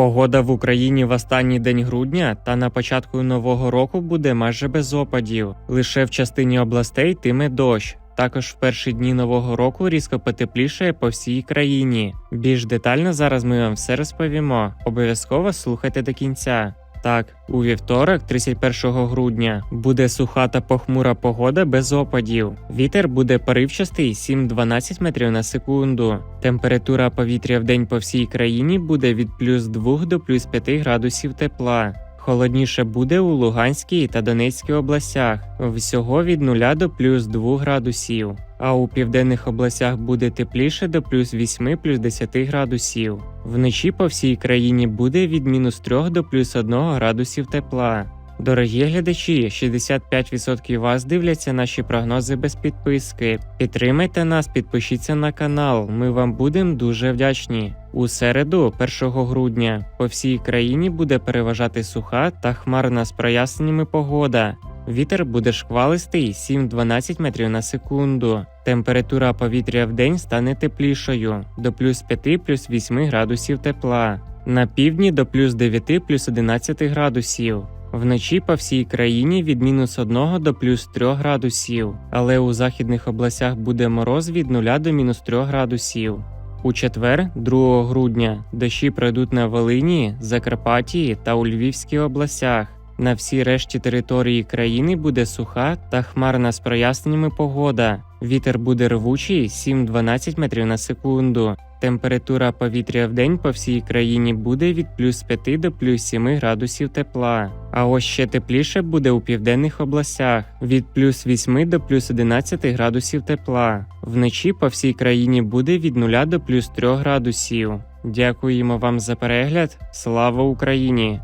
Погода в Україні в останній день грудня та на початку нового року буде майже без опадів. Лише в частині областей тиме дощ. Також в перші дні нового року різко потеплішає по всій країні. Більш детально зараз ми вам все розповімо. Обов'язково слухайте до кінця. Так, у вівторок, 31 грудня, буде суха та похмура погода без опадів. Вітер буде поривчастий 7-12 метрів на секунду. Температура повітря в день по всій країні буде від плюс 2 до плюс 5 градусів тепла. Холодніше буде у Луганській та Донецькій областях, всього від 0 до плюс 2 градусів. А у південних областях буде тепліше до плюс 8 плюс 10 градусів. Вночі по всій країні буде від мінус 3 до плюс 1 градусів тепла. Дорогі глядачі, 65% вас дивляться наші прогнози без підписки. Підтримайте нас, підпишіться на канал. Ми вам будемо дуже вдячні. У середу, 1 грудня, по всій країні буде переважати суха та хмарна з проясненнями погода. Вітер буде шквалистий 7-12 метрів на секунду. Температура повітря в день стане теплішою до плюс 5 плюс 8 градусів тепла. На півдні до плюс 9 плюс 11 градусів. Вночі по всій країні від мінус 1 до плюс 3 градусів, але у західних областях буде мороз від 0 до мінус 3 градусів. У четвер, 2 грудня, дощі пройдуть на Волині, Закарпатії та у Львівській областях. На всій решті території країни буде суха та хмарна з проясненнями погода. Вітер буде рвучий 7-12 метрів на секунду. Температура повітря в день по всій країні буде від плюс 5 до плюс 7 градусів тепла. А ось ще тепліше буде у південних областях від плюс 8 до плюс 11 градусів тепла. Вночі по всій країні буде від 0 до плюс 3 градусів. Дякуємо вам за перегляд. Слава Україні!